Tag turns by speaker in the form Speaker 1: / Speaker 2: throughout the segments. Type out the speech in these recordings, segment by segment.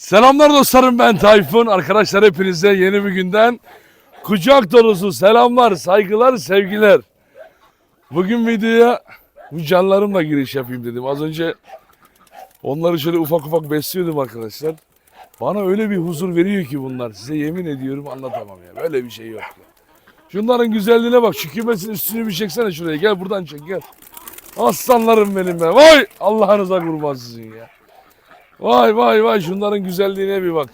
Speaker 1: Selamlar dostlarım ben Tayfun. Arkadaşlar hepinize yeni bir günden kucak dolusu selamlar, saygılar, sevgiler. Bugün videoya bu canlarımla giriş yapayım dedim. Az önce onları şöyle ufak ufak besliyordum arkadaşlar. Bana öyle bir huzur veriyor ki bunlar. Size yemin ediyorum anlatamam ya. Böyle bir şey yok ya. Şunların güzelliğine bak. Şu kümesin üstünü bir çeksene şuraya. Gel buradan çek gel. Aslanlarım benim be. Vay Allah'ınıza kurban sizin ya. Vay vay vay şunların güzelliğine bir bak.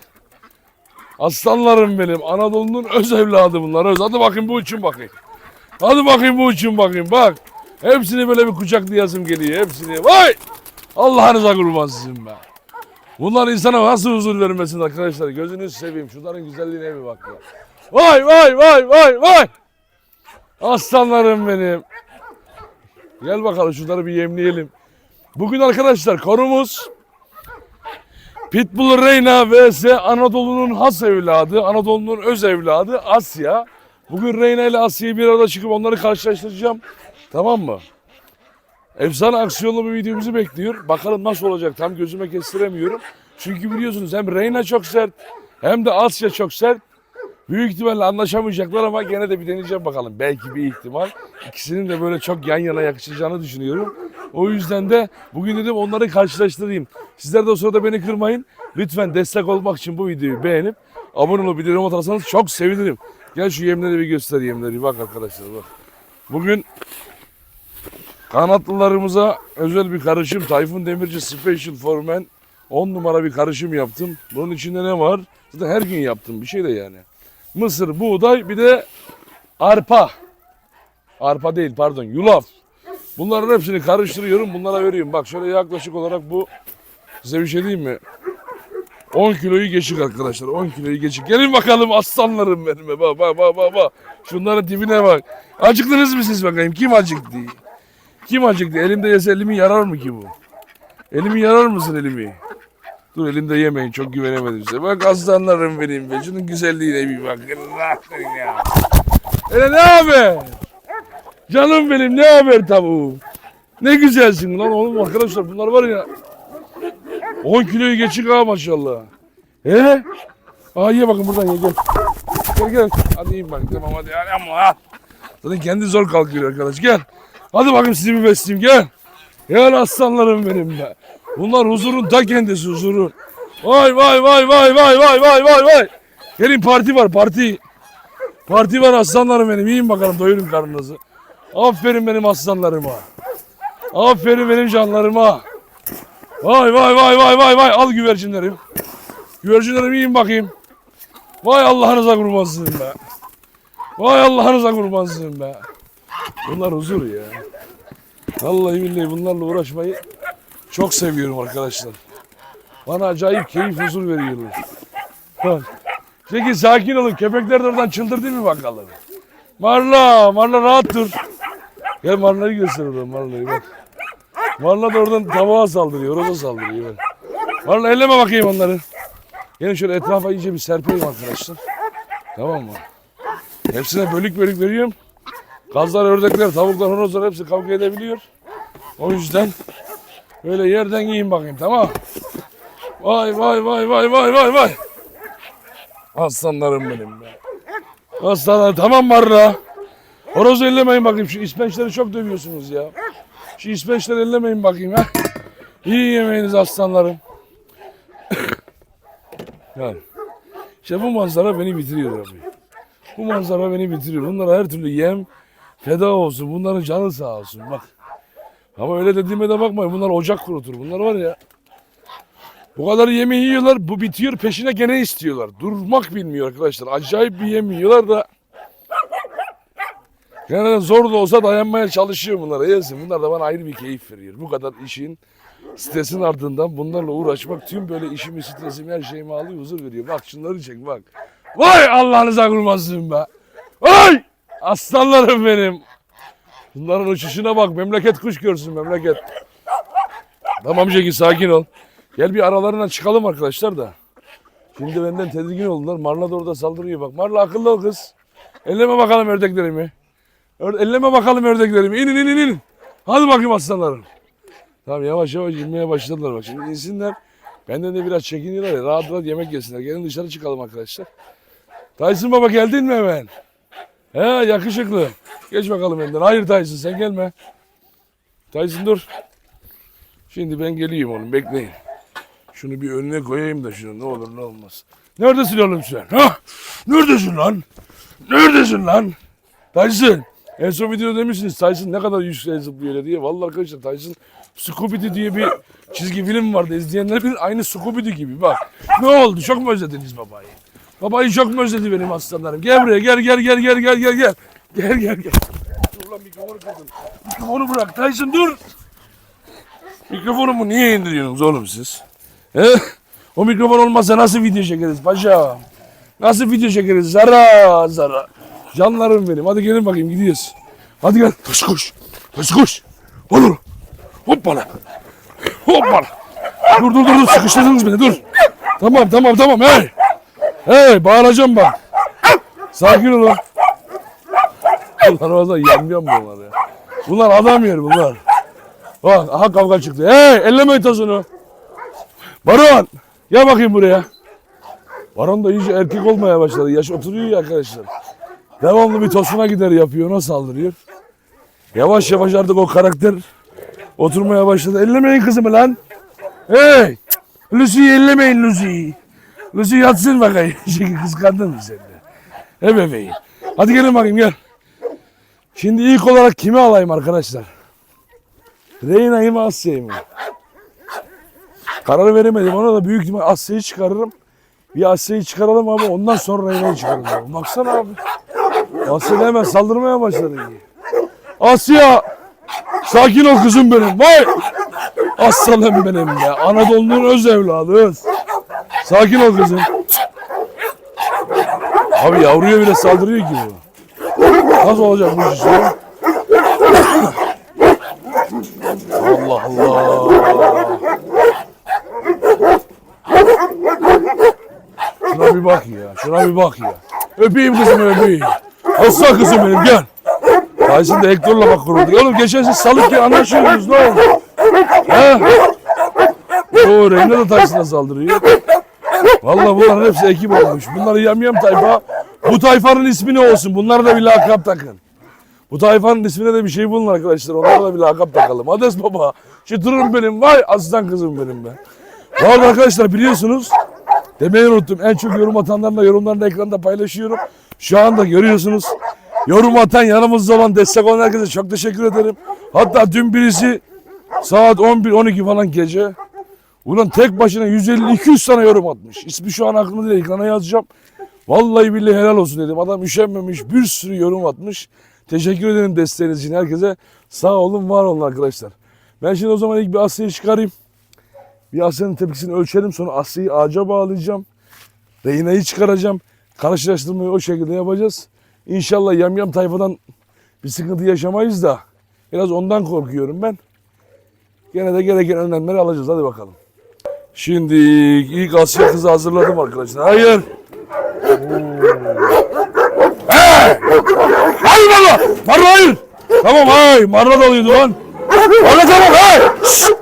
Speaker 1: Aslanlarım benim. Anadolu'nun öz evladı bunlar. Öz. Hadi bakayım bu uçun bakayım. Hadi bakayım bu uçun bakayım bak. Hepsini böyle bir kucaklayasım geliyor. Hepsini. Vay! Allah'ınıza kurban sizin be. Bunlar insana nasıl huzur vermesin arkadaşlar. Gözünüzü seveyim. Şunların güzelliğine bir bak ya. Vay vay vay vay vay. Aslanlarım benim. Gel bakalım şunları bir yemleyelim. Bugün arkadaşlar konumuz Pitbull Reyna vs Anadolu'nun has evladı, Anadolu'nun öz evladı Asya. Bugün Reyna ile Asya'yı bir arada çıkıp onları karşılaştıracağım. Tamam mı? Efsane aksiyonlu bir video bizi bekliyor. Bakalım nasıl olacak tam gözüme kestiremiyorum. Çünkü biliyorsunuz hem Reyna çok sert hem de Asya çok sert. Büyük ihtimalle anlaşamayacaklar ama gene de bir deneyeceğim bakalım. Belki bir ihtimal. İkisinin de böyle çok yan yana yakışacağını düşünüyorum. O yüzden de bugün dedim onları karşılaştırayım. Sizler de o sırada beni kırmayın. Lütfen destek olmak için bu videoyu beğenip abone olup bildirim atarsanız çok sevinirim. Gel şu yemleri bir göster yemleri. Bak arkadaşlar bak. Bugün kanatlılarımıza özel bir karışım. Tayfun Demirci Special Formen 10 numara bir karışım yaptım. Bunun içinde ne var? Zaten her gün yaptım bir şey de yani. Mısır, buğday bir de arpa. Arpa değil pardon yulaf. Bunların hepsini karıştırıyorum bunlara veriyorum. Bak şöyle yaklaşık olarak bu size bir şey diyeyim mi? 10 kiloyu geçik arkadaşlar 10 kiloyu geçik. Gelin bakalım aslanlarım benim. be. Bak bak bak bak bak. Şunların tipine bak. Acıktınız mı siz bakayım? Kim acıktı? Kim acıktı? Elimde yese elimi yarar mı ki bu? Elimi yarar mısın elimi? Dur elimde yemeyin çok güvenemedim size. Bak aslanlarım benim be. Şunun güzelliğine bir bak. Allah ya. Hele ne haber? Canım benim ne haber tavuğum? Ne güzelsin lan oğlum arkadaşlar bunlar var ya. 10 kiloyu geçik ha maşallah. He? Aa ye bakın buradan ye gel. Gel gel. Hadi yiyin bak tamam hadi. hadi ama. Zaten kendi zor kalkıyor arkadaş gel. Hadi bakayım sizi bir besleyeyim gel. Gel aslanlarım benim be. Bunlar huzurun ta kendisi huzurun. Vay vay vay vay vay vay vay vay vay. Gelin parti var parti. Parti var aslanlarım benim. Yiyin bakalım doyurun karnınızı. Aferin benim aslanlarıma. Aferin benim canlarıma. Vay vay vay vay vay vay. Al güvercinlerim. Güvercinlerim yiyin bakayım. Vay Allah'ınıza kurbansın be. Vay Allah'ınıza kurbansın be. Bunlar huzur ya. Vallahi billahi bunlarla uğraşmayı çok seviyorum arkadaşlar. Bana acayip keyif huzur veriyorlar. Bak. Peki sakin olun. Köpekler de oradan çıldırdı mı bakalım? Marla, Marla rahat dur. Gel Marla'yı göster oradan Marla'yı bak. Marla da oradan tabağa saldırıyor, orada saldırıyor. Bak. Marla elleme bakayım onları. Gelin şöyle etrafa iyice bir serpeyim arkadaşlar. Tamam mı? Hepsine bölük bölük veriyorum. Kazlar, ördekler, tavuklar, horozlar hepsi kavga edebiliyor. O yüzden böyle yerden yiyin bakayım tamam Vay vay vay vay vay vay vay. Aslanlarım benim be. Aslanlar tamam Marla. Horoz ellemeyin bakayım şu ispençleri çok dövüyorsunuz ya. Şu ispençleri ellemeyin bakayım ha. İyi yemeğiniz aslanlarım. yani. İşte bu manzara beni bitiriyor abi. Bu manzara beni bitiriyor. Bunlara her türlü yem feda olsun. Bunların canı sağ olsun bak. Ama öyle dediğime de bakmayın. Bunlar ocak kurutur. Bunlar var ya. Bu kadar yemeği yiyorlar. Bu bitiyor peşine gene istiyorlar. Durmak bilmiyor arkadaşlar. Acayip bir yem yiyorlar da. Gene zor da olsa dayanmaya çalışıyor bunlar. Yesin. Bunlar da bana ayrı bir keyif veriyor. Bu kadar işin stresin ardından bunlarla uğraşmak tüm böyle işimi, stresimi, her şeyimi alıyor, huzur veriyor. Bak şunları çek bak. Vay Allah'ınıza kurmasın be. Vay! Aslanlarım benim. Bunların uçuşuna bak. Memleket kuş görsün memleket. Tamam Jeki sakin ol. Gel bir aralarından çıkalım arkadaşlar da. Şimdi benden tedirgin oldular. Marla da orada saldırıyor bak. Marla akıllı ol kız. Elleme bakalım ördeklerimi. Ör- elleme bakalım ördeklerimi. İnin inin inin. Hadi bakayım aslanlarım. Tamam yavaş yavaş inmeye başladılar bak. Şimdi insinler. Benden de biraz çekiniyorlar ya. Rahat rahat yemek yesinler. Gelin dışarı çıkalım arkadaşlar. Tyson baba geldin mi hemen? He yakışıklı. Geç bakalım önden. Hayır Tyson sen gelme. Tyson dur. Şimdi ben geleyim oğlum bekleyin. Şunu bir önüne koyayım da şunu ne olur ne olmaz. Neredesin oğlum sen? Ha? Neredesin lan? Neredesin lan? Tyson. En son videoda demişsiniz Tyson ne kadar yükseğe zıplıyor diye. Vallahi arkadaşlar Tyson Scooby-Doo diye bir çizgi film vardı. İzleyenler bilir aynı Scooby-Doo gibi. Bak ne oldu? Çok mu özlediniz babayı? Babayı çok mu özledi benim aslanlarım? Gel buraya gel gel gel gel gel gel gel. Gel gel gel. Dur lan mikrofonu kırdın. Mikrofonu bırak Tyson dur. Mikrofonumu niye indiriyorsunuz oğlum siz? He? O mikrofon olmazsa nasıl video çekeriz paşa? Nasıl video çekeriz? Zara zara. Canlarım benim. Hadi gelin bakayım gidiyoruz. Hadi gel. Taş koş. Taş koş. Olur. Hoppala. Hoppala. Dur dur dur dur. Sıkıştırdınız beni dur. Tamam tamam tamam. Hey. Hey bağıracağım bak. Sakin olun. Bunlar orada yamyam bunlar ya. Bunlar adam yer bunlar. Bak aha kavga çıktı. Hey ellemeyin tozunu. Baron gel bakayım buraya. Baron da iyice erkek olmaya başladı. Yaş oturuyor ya arkadaşlar. Devamlı bir tosuna gider yapıyor. Ona saldırıyor. Yavaş yavaş artık o karakter oturmaya başladı. Ellemeyin kızımı lan. Hey! Lucy'yi ellemeyin Lucy'yi. Lucy yatsın bakayım. Çünkü kıskandın mı sen de? He bebeğim. Hadi gelin bakayım gel. Şimdi ilk olarak kimi alayım arkadaşlar? Reyna'yı mı Asya'yı mı? Karar veremedim. Ona da büyük ihtimal Asya'yı çıkarırım. Bir Asya'yı çıkaralım ama ondan sonra Reyna'yı çıkaralım. Baksana abi. Asya hemen saldırmaya başladı. Asya! Sakin ol kızım benim. Vay! Aslanım benim ya. Anadolu'nun öz evladı öz. Sakin ol kızım. Abi yavruya bile saldırıyor ki bu. Nasıl olacak bu iş? Allah Allah. Şuna bir bak ya. Şuna bir bak ya. Öpeyim kızımı öpeyim. Aslan kızım benim gel. Tyson da Hector'la bak kuruldu. Oğlum geçen siz salık ya anlaşıyorsunuz ne oldu? He? Oo Reyna da Tyson'a saldırıyor. Vallahi bunların hepsi ekip olmuş. Bunları yamyam tayfa. Bu tayfanın ismi ne olsun? Bunlara da bir lakap takın. Bu tayfanın ismine de bir şey bulun arkadaşlar. Onlara da bir lakap takalım. Hades baba. Çıtırım benim. Vay aslan kızım benim be. Bu arada arkadaşlar biliyorsunuz. Demeyi unuttum. En çok yorum atanlarla yorumlarını ekranda paylaşıyorum. Şu anda görüyorsunuz. Yorum atan yanımızda olan destek olan herkese çok teşekkür ederim. Hatta dün birisi saat 11-12 falan gece Ulan tek başına 150-200 tane yorum atmış. İsmi şu an aklımda değil. Ekrana yazacağım. Vallahi billahi helal olsun dedim. Adam üşenmemiş. Bir sürü yorum atmış. Teşekkür ederim desteğiniz için herkese. Sağ olun, var olun arkadaşlar. Ben şimdi o zaman ilk bir Asya'yı çıkarayım. Bir Asya'nın tepkisini ölçelim. Sonra Asya'yı ağaca bağlayacağım. Reyna'yı çıkaracağım. Karşılaştırmayı o şekilde yapacağız. İnşallah yamyam tayfadan bir sıkıntı yaşamayız da. Biraz ondan korkuyorum ben. Gene de gereken önlemleri alacağız. Hadi bakalım. Şimdi ilk Asya kızı hazırladım arkadaşlar. Hayır. Hey! Hayır Marla! Marla hayır! Tamam hayır. Marla da oluyordu lan. Marla tamam hey! Şşt!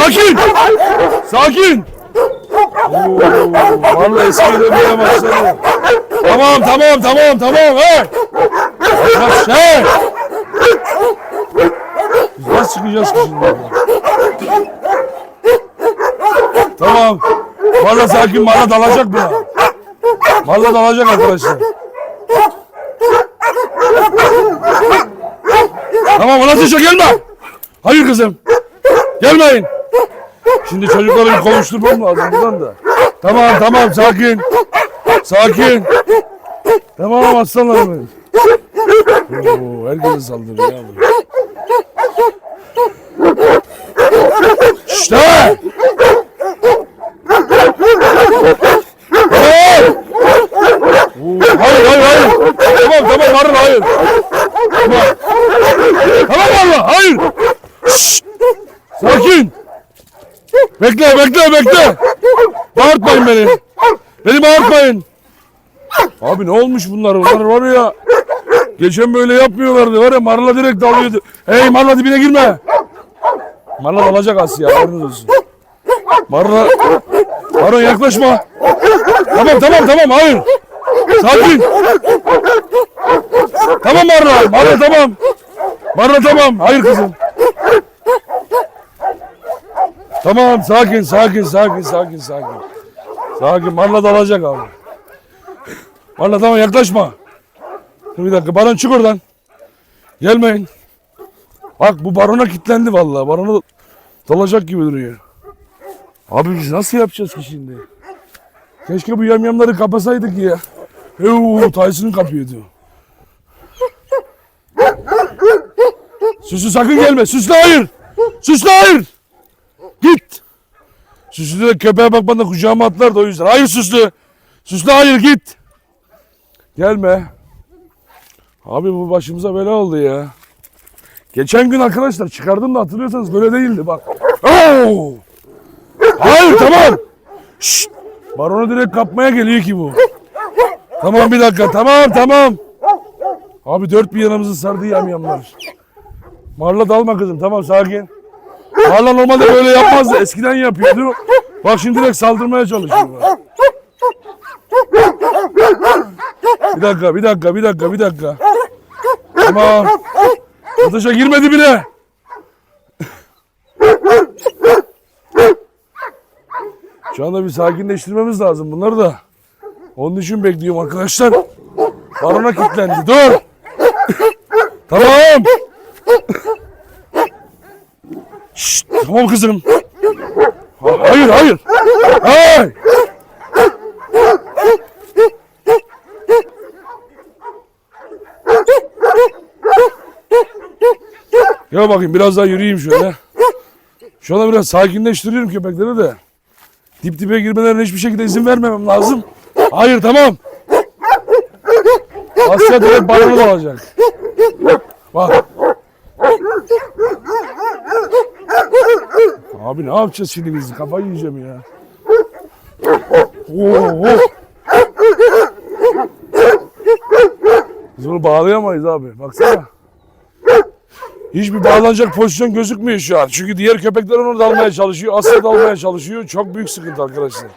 Speaker 1: Sakin! Sakin! Oo, Marla eskiye dönmeye başladı. Tamam tamam tamam tamam hey! Bak şey! Biz nasıl çıkacağız şimdi? buradan? Tamam. Marla sakin Marla dalacak buna. Marla dalacak arkadaşlar. Tamam ona dışa gelme. Hayır kızım. Gelmeyin. Şimdi çocukları bir konuşturmam lazım buradan da. Tamam tamam sakin. Sakin. Tamam aslanlarım benim. Oo, herkese saldırıyor ya. İşte. Hey! Oo, hayır hayır hayır. Tamam tamam Marla hayır. Tamam. Tamam Marla hayır. Şşt! Sakin. Bekle bekle bekle. Bağırtmayın beni. Beni bağırtmayın. Abi ne olmuş bunlar? Bunlar var ya. Geçen böyle yapmıyorlardı. Var ya Marla direkt dalıyordu. Hey Marla dibine girme. Marla dalacak Asya. Haberiniz olsun. Marla Baron yaklaşma. Tamam tamam tamam hayır. Sakin. Tamam Marla. Marla tamam. Marla tamam. Hayır kızım. Tamam sakin sakin sakin sakin sakin. Sakin Marla dalacak abi. Marla tamam yaklaşma. Dur bir dakika baron çık oradan. Gelmeyin. Bak bu barona kilitlendi vallahi. Barona dalacak gibi duruyor. Abi biz nasıl yapacağız ki şimdi? Keşke bu yamyamları kapasaydık ya. Euu Tyson kapıyordu. Süslü sakın gelme. Süslü hayır. Süslü hayır. Git. Süslü de köpeğe bakmadan kucağıma atlar da o yüzden. Hayır Süslü. Süslü hayır git. Gelme. Abi bu başımıza bela oldu ya. Geçen gün arkadaşlar çıkardım da hatırlıyorsanız böyle değildi bak. Oo! Hayır tamam. Şşt! Baronu direkt kapmaya geliyor ki bu. Tamam bir dakika tamam tamam. Abi dört bir yanımızı sardı yamyamlar. Marla dalma kızım tamam sakin. Marla normalde böyle yapmazdı eskiden yapıyordu. Bak şimdi direkt saldırmaya çalışıyor. bak. Bir dakika bir dakika bir dakika bir dakika. Tamam. Ateşe girmedi bile. Şu anda bir sakinleştirmemiz lazım bunları da. Onun için bekliyorum arkadaşlar. Barona kilitlendi. Dur. tamam. Şşt, tamam kızım. Ha- Hayır hayır. Hayır. Gel bakayım biraz daha yürüyeyim şöyle. Şu anda biraz sakinleştiriyorum köpekleri de. Dip dibe girmelerine hiçbir şekilde izin vermemem lazım. Hayır tamam. Asya direkt baronu da alacak. Bak. Abi ne yapacağız şimdi biz? Kafayı yiyeceğim ya. Oo, oo. Biz bunu bağlayamayız abi. Baksana. Hiçbir bağlanacak pozisyon gözükmüyor şu an. Çünkü diğer köpekler onu dalmaya çalışıyor. Asya dalmaya çalışıyor. Çok büyük sıkıntı arkadaşlar.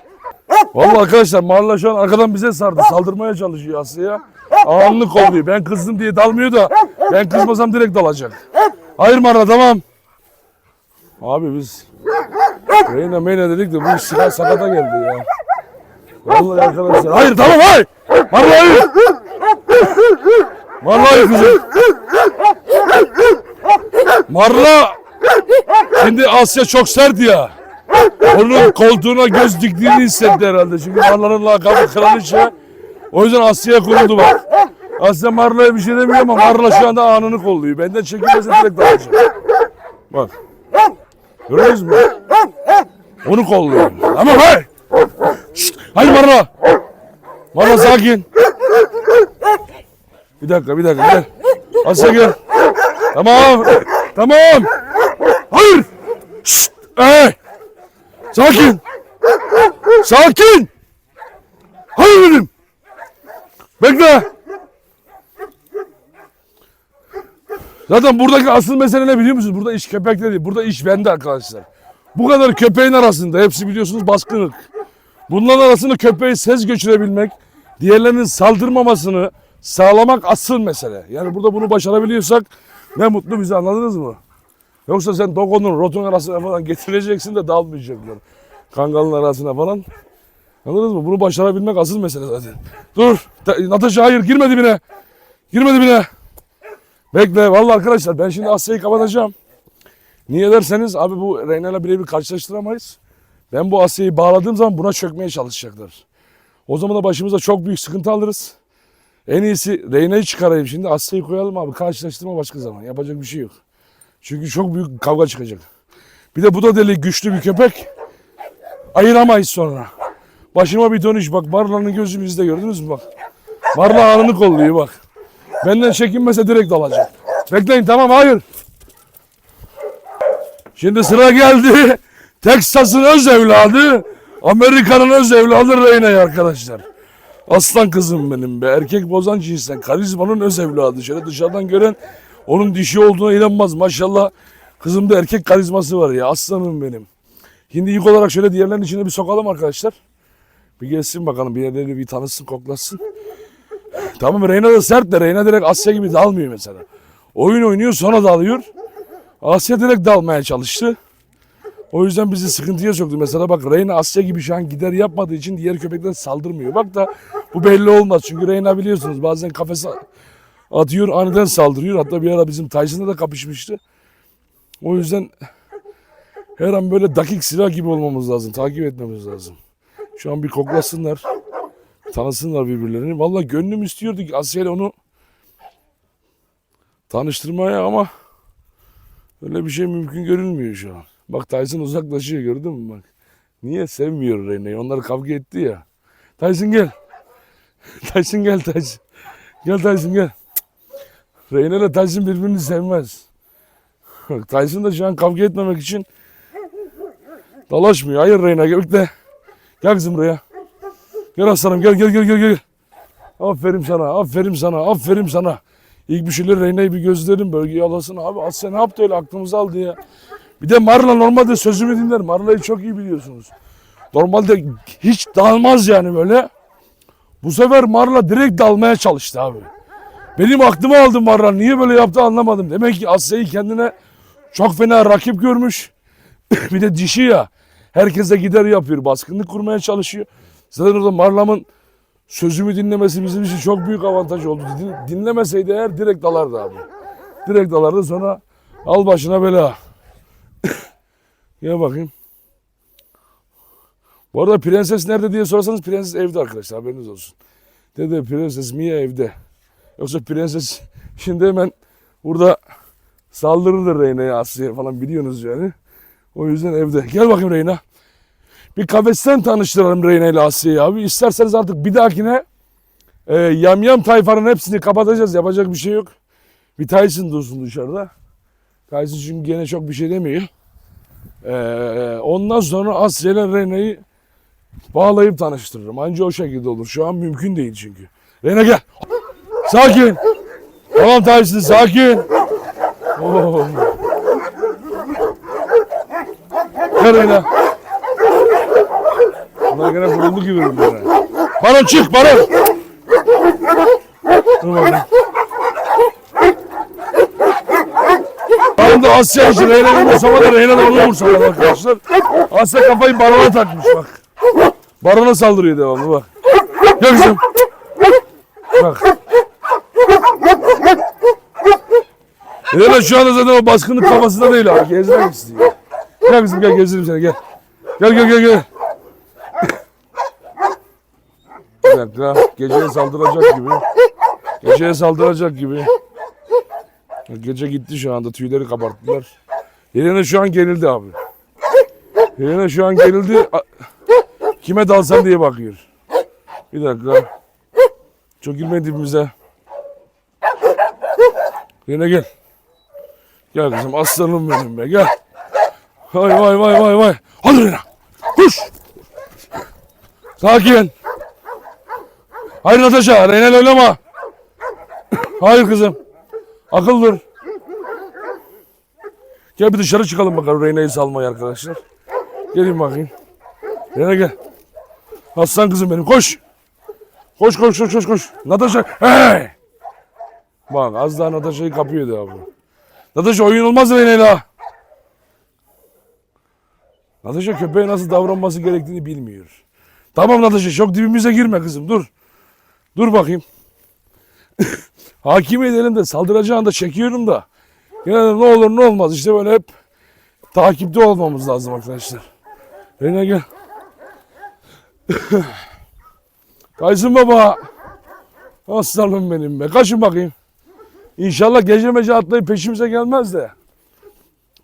Speaker 1: Vallahi arkadaşlar Marla şu an arkadan bize sardı. Saldırmaya çalışıyor Asya'ya. Anlık kolluyor. Ben kızdım diye dalmıyor da ben kızmasam direkt dalacak. Hayır Marla tamam. Abi biz Reyna meyna dedik de bu iş silah sakata geldi ya. Vallahi arkadaşlar. Hayır tamam hayır. Marla hayır. Marla hayır kızım. Marla şimdi Asya çok sert ya. Onun koltuğuna göz diktiğini hissetti herhalde. Çünkü Marla'nın lakabı kraliçe. O yüzden Asya'ya kuruldu bak. Asya Marla'ya bir şey demiyor ama Marla şu anda anını kolluyor. Benden çekilmese direkt dalacak. Bak. Görüyoruz mu? Onu kolluyor. Ama hayır. Şşt, hayır Marla. Marla sakin. Bir dakika bir dakika gel. Asya gel. Tamam. Tamam. Hayır. Şşt. Ee. Sakin. Sakin. Hayır dedim. Bekle. Zaten buradaki asıl mesele ne biliyor musunuz? Burada iş köpekte değil. Burada iş bende arkadaşlar. Bu kadar köpeğin arasında hepsi biliyorsunuz baskın ırk. Bunların arasında köpeği ses göçürebilmek, diğerlerinin saldırmamasını sağlamak asıl mesele. Yani burada bunu başarabiliyorsak ne mutlu bize anladınız mı? Yoksa sen Dogo'nun rotun arasına falan getireceksin de dalmayacaklar. Kangalın arasına falan. Anladınız mı? Bunu başarabilmek asıl mesele zaten. Dur. Ta- Natasha hayır girme dibine. Girme dibine. Bekle. Vallahi arkadaşlar ben şimdi Asya'yı kapatacağım. Niye derseniz abi bu Reyna'yla birebir karşılaştıramayız. Ben bu Asya'yı bağladığım zaman buna çökmeye çalışacaklar. O zaman da başımıza çok büyük sıkıntı alırız. En iyisi Reyna'yı çıkarayım şimdi. Asya'yı koyalım abi. Karşılaştırma başka zaman. Yapacak bir şey yok. Çünkü çok büyük kavga çıkacak. Bir de bu da deli güçlü bir köpek. Ayıramayız sonra. Başıma bir iş bak. Marla'nın gözümüzde gördünüz mü bak. Marla anını kolluyor bak. Benden çekinmese direkt alacak. Bekleyin tamam hayır. Şimdi sıra geldi. Texas'ın öz evladı. Amerika'nın öz evladı Reyna'ya arkadaşlar. Aslan kızım benim be. Erkek bozan cinsten. Karizmanın öz evladı. Şöyle dışarıdan gören onun dişi olduğuna inanmaz. Maşallah kızımda erkek karizması var ya. Aslanım benim. Şimdi ilk olarak şöyle diğerlerinin içine bir sokalım arkadaşlar. Bir gelsin bakalım bir yerleri bir tanısın koklasın. Tamam Reyna da sert de Reyna direkt Asya gibi dalmıyor mesela. Oyun oynuyor sonra dalıyor. Asya direkt dalmaya çalıştı. O yüzden bizi sıkıntıya soktu. Mesela bak Reyna Asya gibi şu an gider yapmadığı için diğer köpekler saldırmıyor. Bak da bu belli olmaz. Çünkü Reyna biliyorsunuz bazen kafese atıyor aniden saldırıyor. Hatta bir ara bizim Tyson'la da kapışmıştı. O yüzden her an böyle dakik silah gibi olmamız lazım. Takip etmemiz lazım. Şu an bir koklasınlar. Tanısınlar birbirlerini. Vallahi gönlüm istiyordu ki Asya onu tanıştırmaya ama öyle bir şey mümkün görünmüyor şu an. Bak Tyson uzaklaşıyor gördün mü bak. Niye sevmiyor Rene'yi? Onlar kavga etti ya. Tyson gel. Tyson gel Tyson. Gel Tyson gel. Reyna ile Tyson birbirini sevmez. Tyson da şu an kavga etmemek için dalaşmıyor. Hayır Reyna gel bekle. Gel kızım buraya. Gel aslanım gel gel gel gel gel. Aferin sana aferin sana aferin sana. İlk bir şeyler Reyna'yı bir gözlerim bölgeyi alasın. Abi Asya ne yaptı öyle aklımızı aldı ya. Bir de Marla normalde sözümü dinler. Marla'yı çok iyi biliyorsunuz. Normalde hiç dalmaz yani böyle. Bu sefer Marla direkt dalmaya çalıştı abi. Benim aklımı aldı Marla. Niye böyle yaptı anlamadım. Demek ki Asya'yı kendine çok fena rakip görmüş. bir de dişi ya. Herkese gider yapıyor. Baskınlık kurmaya çalışıyor. Zaten orada Marlam'ın sözümü dinlemesi bizim için çok büyük avantaj oldu. Din- dinlemeseydi eğer direkt dalardı abi. Direkt dalardı sonra al başına bela. Gel bakayım. Bu arada prenses nerede diye sorarsanız prenses evde arkadaşlar haberiniz olsun. Dede prenses Mia evde. Yoksa prenses şimdi hemen burada saldırırdı Reyna'ya Asya'ya falan biliyorsunuz yani. O yüzden evde. Gel bakayım Reyna. Bir kafesten tanıştıralım Reyna ile Asya'yı abi. İsterseniz artık bir dahakine e, yamyam tayfanın hepsini kapatacağız. Yapacak bir şey yok. Bir Tyson dursun dışarıda. Tyson çünkü gene çok bir şey demiyor. Ee, ondan sonra Asya ile Reyna'yı bağlayıp tanıştırırım. Anca o şekilde olur. Şu an mümkün değil çünkü. Reyna gel. Sakin. Tamam Tyson sakin. Oo. Reyna. Bunlar gene vuruldu gibi bunlar. Baron çık Baron. Dur bakalım. Baron da Asya için Reyna'nın vursama da Reyna onu vursama arkadaşlar. Asya kafayı Baron'a takmış bak. Baron'a saldırıyor devamlı bak. Gel kızım. Bak. Reyna şu anda zaten o baskınlık kafasında değil abi. Gezmek istiyor. Gel kızım gel gezdireyim seni gel. Gel gel gel gel. Bir dakika. Geceye saldıracak gibi. Geceye saldıracak gibi. Gece gitti şu anda. Tüyleri kabarttılar. Yerine şu an gerildi abi. Yerine şu an gerildi. Kime dalsam diye bakıyor. Bir dakika. Çok girme dibimize. Yine gel. Gel kızım aslanım benim be gel. Vay vay vay vay vay. Hadi Rena. Koş. Sakin. Hayır Natasha. Reynel oynama. Hayır kızım. Akıl dur. Gel bir dışarı çıkalım bakalım Reyna'yı salmaya arkadaşlar. Gelin bakayım. Reyna gel. Aslan kızım benim koş. Koş koş koş koş koş. Natasha. Hey. Bak az daha Natasha'yı kapıyordu abi. Natasha oyun olmaz Reyna'yla. Natasha köpeğe nasıl davranması gerektiğini bilmiyor. Tamam Natasha çok dibimize girme kızım dur. Dur bakayım. Hakim edelim de saldıracağını da çekiyorum da. Yine de ne olur ne olmaz işte böyle hep takipte olmamız lazım arkadaşlar. Reyna gel. Kaysın baba. Aslanım benim be. Kaçın bakayım. İnşallah gece mece atlayıp peşimize gelmez de.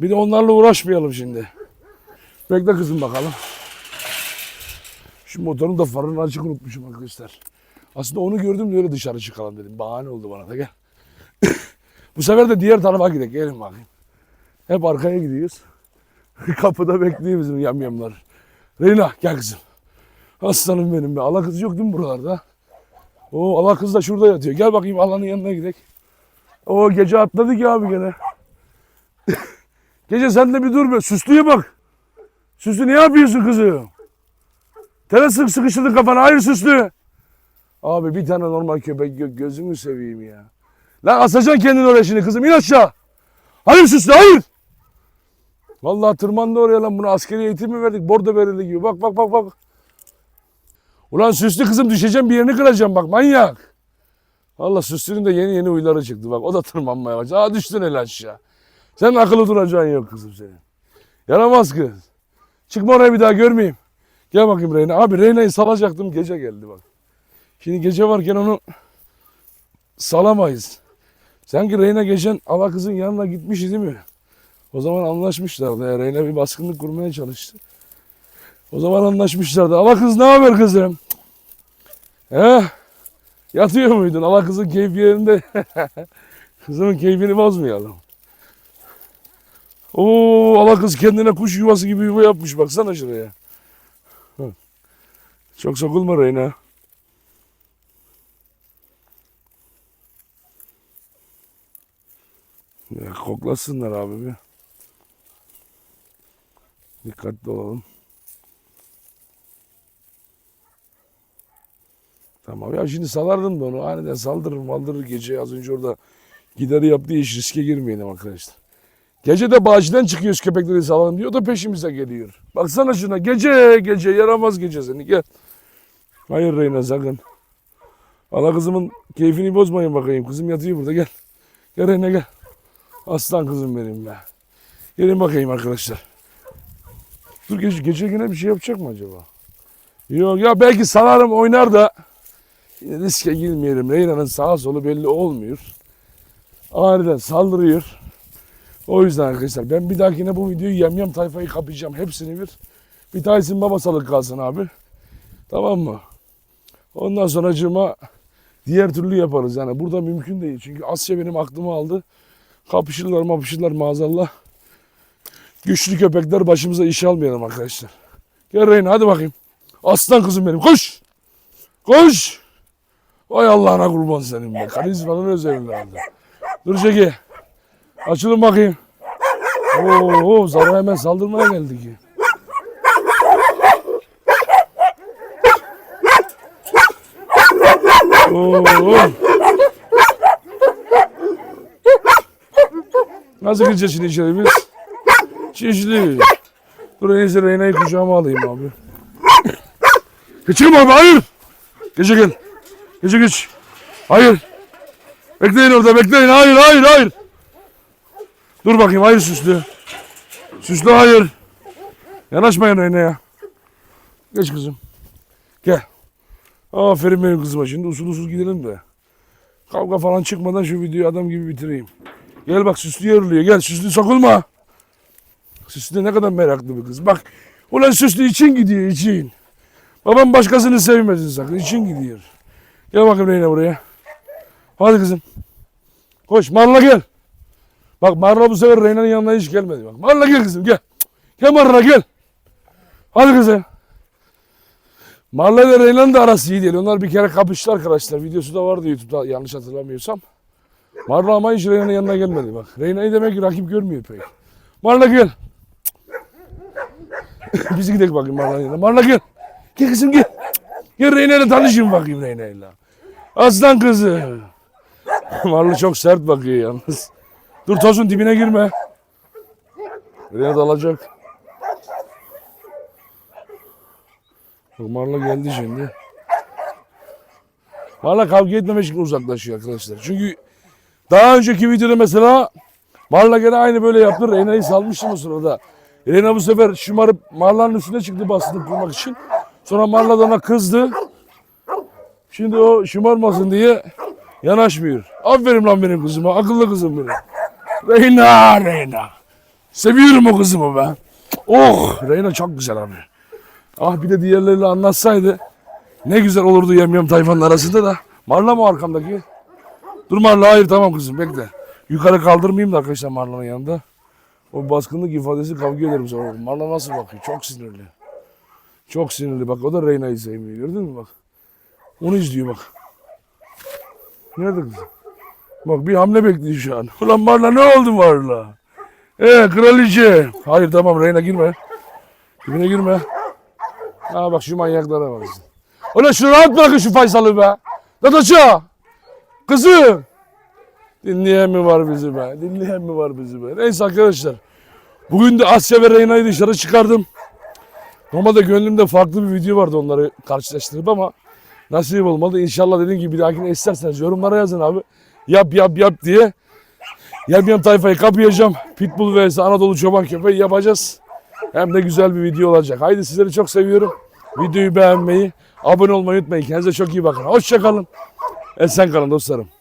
Speaker 1: Bir de onlarla uğraşmayalım şimdi. Bekle kızım bakalım. Şu motorun da farını açık unutmuşum arkadaşlar. Aslında onu gördüm de öyle dışarı çıkalım dedim. Bahane oldu bana da gel. Bu sefer de diğer tarafa gidelim. Gelin bakayım. Hep arkaya gidiyoruz. Kapıda bekliyor bizim yamyamlar. Reyna gel kızım. Aslanım benim be. Allah kız yok değil mi buralarda? O Allah kız da şurada yatıyor. Gel bakayım Allah'ın yanına gidelim. O gece atladık ya abi gene. gece sen de bir dur be. Süslüye bak. Süslü ne yapıyorsun kızım? Tele sık sıkıştırdın kafana. Hayır Süslü. Abi bir tane normal köpek yok. Gözümü seveyim ya. Lan asacaksın kendini oraya şimdi kızım. İn aşağı. Hayır Süslü hayır. Vallahi tırmandı oraya lan. Buna askeri eğitim mi verdik? Bordo verildi gibi. Bak bak bak bak. Ulan Süslü kızım düşeceğim bir yerini kıracağım bak manyak. Allah Süslü'nün de yeni yeni huyları çıktı bak. O da tırmanmaya başladı. Aa düştün el aşağı. Sen akıllı duracağın yok kızım senin. Yaramaz kız. Çıkma oraya bir daha görmeyeyim. Gel bakayım Reyna. Abi Reyna'yı salacaktım gece geldi bak. Şimdi gece varken onu salamayız. Sanki Reyna geçen ala kızın yanına gitmişti değil mi? O zaman anlaşmışlardı. Ya. Reyna bir baskınlık kurmaya çalıştı. O zaman anlaşmışlardı. Ala kız ne haber kızım? He? Yatıyor muydun? Ala kızın keyfi. Kızımın keyfini bozmayalım. Oo, ala kız kendine kuş yuvası gibi yuva yapmış. Baksana şuraya. Çok sokulma Reyna. Ya koklasınlar abi bir. Dikkatli olalım. Tamam ya şimdi salardım da onu aniden saldırır maldırır gece az önce orada gideri yaptığı iş riske girmeyelim arkadaşlar. Gece de bağcıdan çıkıyoruz köpekleri salalım diyor da peşimize geliyor. Baksana şuna gece gece yaramaz gece seni gel. Hayır Reyna sakın. Allah kızımın keyfini bozmayın bakayım. Kızım yatıyor burada gel. Gel Reyna gel. Aslan kızım benim be. Gelin bakayım arkadaşlar. Dur gece, gece yine bir şey yapacak mı acaba? Yok ya belki salarım oynar da riske girmeyelim. Reyna'nın sağa solu belli olmuyor. Aniden saldırıyor. O yüzden arkadaşlar ben bir dahakine bu videoyu yemyem tayfayı kapayacağım. Hepsini bir. Bir tanesinin babasalık kalsın abi. Tamam mı? Ondan sonra diğer türlü yaparız. Yani burada mümkün değil. Çünkü Asya benim aklımı aldı. Kapışırlar mapışırlar maazallah. Güçlü köpekler başımıza iş almayalım arkadaşlar. Gel Reyna hadi bakayım. Aslan kızım benim koş. Koş. Vay Allah'ına kurban senin be. Karizmanın özelliğinde. Dur Çeki. Açılın bakayım. Oo, Zara hemen saldırmaya geldi ki. Oo. Nasıl gireceğiz şimdi içeri biz? Çişli. Dur en iyisi Reyna'yı kucağıma alayım abi. Geçelim abi hayır. Gece. Gece geç. Hayır. Bekleyin orada bekleyin. Hayır hayır hayır. Dur bakayım hayır süslü. Süslü hayır. Yanaşmayın Reyna'ya. Geç kızım. Gel. Aferin benim kızıma. Şimdi usul usul gidelim de. Kavga falan çıkmadan şu videoyu adam gibi bitireyim. Gel bak süslü yoruluyor. Gel süslü sokulma. Süslü ne kadar meraklı bir kız. Bak ulan süslü için gidiyor için. Babam başkasını sevmesin sakın. için gidiyor. Gel bakayım Reyna buraya. Hadi kızım. Koş Marla gel. Bak Marla bu sefer Reyna'nın yanına hiç gelmedi. Bak Marla gel kızım gel. Gel Marla gel. Hadi kızım. Marla ile Reyna'nın da arası iyi değil. Onlar bir kere kapıştılar arkadaşlar. Videosu da vardı YouTube'da yanlış hatırlamıyorsam. Marla ama hiç Reyna'nın yanına gelmedi bak. Reyna'yı demek ki rakip görmüyor pek. Marla gel. Biz gidelim bakayım Marla'nın yanına. Marla gel. Gel kızım gel. Gel Reyna'yla tanışayım bakayım Reyna'yla. Aslan kızı. Marla çok sert bakıyor yalnız. Dur tozun dibine girme. Reyna dalacak. Marla geldi şimdi. Marla kavga etmemek için uzaklaşıyor arkadaşlar. Çünkü daha önceki videoda mesela Marla gene aynı böyle yaptı. Reyna'yı salmıştım o sırada. Reyna bu sefer şımarıp Marla'nın üstüne çıktı bastırıp kurmak için. Sonra Marla da ona kızdı. Şimdi o şımarmasın diye yanaşmıyor. Aferin lan benim kızıma. Akıllı kızım benim. Reyna, Reyna. Seviyorum o kızımı ben. Oh, Reyna çok güzel abi. Ah bir de diğerleriyle anlatsaydı ne güzel olurdu yemyem tayfanın arasında da. Marla mı arkamdaki? Dur Marla hayır tamam kızım bekle. Yukarı kaldırmayayım da arkadaşlar Marla'nın yanında. O baskınlık ifadesi kavga ederim sonra. Marla nasıl bakıyor? Çok sinirli. Çok sinirli. Bak o da Reyna'yı sevmiyor. Gördün mü bak. Onu izliyor bak. Nerede kızım? Bak bir hamle bekliyor şu an. Ulan Marla ne oldu Marla? Ee kraliçe. Hayır tamam Reyna girme. Dibine girme. Ha bak şu manyaklara bak. Ulan şunu rahat bırakın şu Faysal'ı be. Dadaşo. Kızım. Dinleyen mi var bizi be? Dinleyen mi var bizi be? Neyse arkadaşlar. Bugün de Asya ve Reyna'yı dışarı çıkardım. Normalde gönlümde farklı bir video vardı onları karşılaştırıp ama nasip olmadı. İnşallah dediğim gibi bir dahakine isterseniz yorumlara yazın abi. Yap yap yap diye. Yamyam tayfayı kapayacağım. Pitbull vs Anadolu çoban köpeği yapacağız. Hem de güzel bir video olacak. Haydi sizleri çok seviyorum. Videoyu beğenmeyi, abone olmayı unutmayın. Kendinize çok iyi bakın. Hoşçakalın. Esen kalın dostlarım.